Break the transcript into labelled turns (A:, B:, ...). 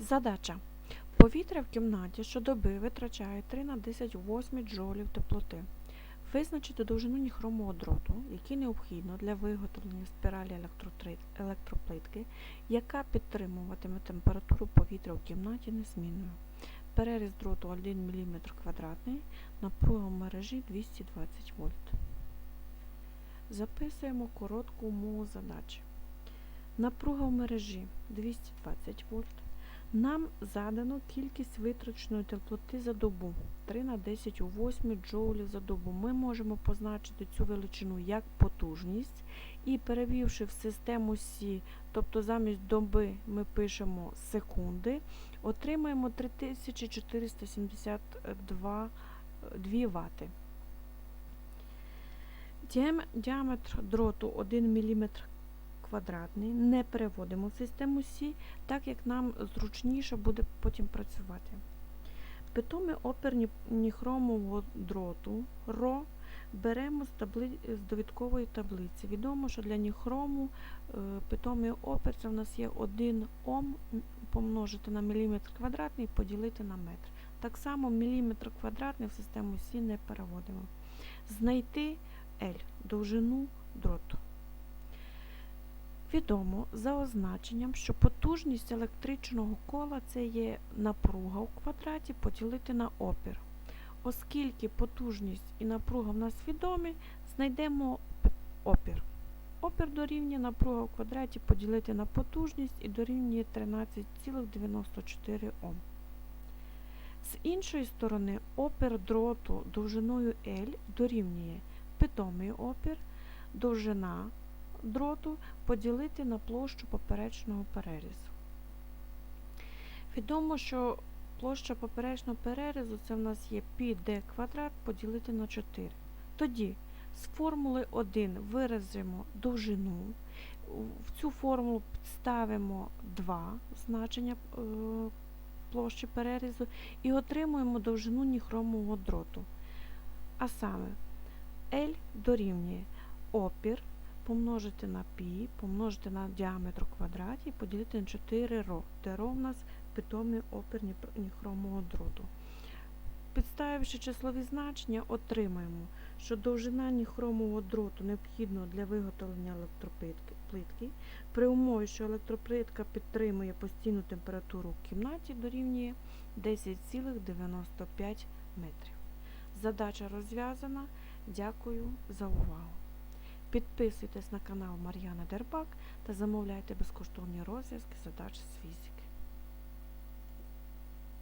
A: Задача. Повітря в кімнаті щодоби витрачає 3 на 10 у 8 джолів теплоти. Визначити довжину ніхромового дроту, який необхідно для виготовлення спіралі електроплитки, яка підтримуватиме температуру повітря в кімнаті незмінною. Переріз дроту 1 мм квадратний, напруга в мережі 220 вольт. Записуємо коротку умову задачі. Напруга в мережі 220 вольт. Нам задано кількість витраченої теплоти за добу 3 на 10 у 8 джоулів за добу. Ми можемо позначити цю величину як потужність і перевівши в систему Сі, тобто замість доби ми пишемо секунди, отримаємо 3472 2 Вт. Діаметр дроту 1 мм квадратний, не переводимо в систему Сі, так як нам зручніше буде потім працювати. Питомий опір ні- ніхромового дроту РО беремо з, табли... з довідкової таблиці. Відомо, що для ніхрому е, питомий опір це в нас є 1 Ом помножити на міліметр квадратний поділити на метр. Так само міліметр квадратний в систему Сі не переводимо. Знайти L довжину дроту. Відомо за означенням, що потужність електричного кола це є напруга у квадраті поділити на опір. Оскільки потужність і напруга в нас відомі, знайдемо опір. Опір дорівнює напруга у квадраті поділити на потужність і дорівнює 13,94 Ом. З іншої сторони, опір дроту довжиною L дорівнює питомий опір, довжина дроту поділити на площу поперечного перерізу. Відомо, що площа поперечного перерізу це в нас є πd квадрат поділити на 4. Тоді з формули 1 виразимо довжину, в цю формулу підставимо 2 значення е, площі перерізу і отримуємо довжину ніхромового дроту. А саме L дорівнює опір помножити на π, помножити на діаметр квадраті і поділити на 4 ро, де ро в нас питомий опір ніхромового дроту. Підставивши числові значення, отримаємо, що довжина ніхромового дроту необхідного для виготовлення електроплитки при умові, що електроплитка підтримує постійну температуру в кімнаті, дорівнює 10,95 метрів. Задача розв'язана. Дякую за увагу. Підписуйтесь на канал Мар'яна Дербак та замовляйте безкоштовні розв'язки задач з фізики.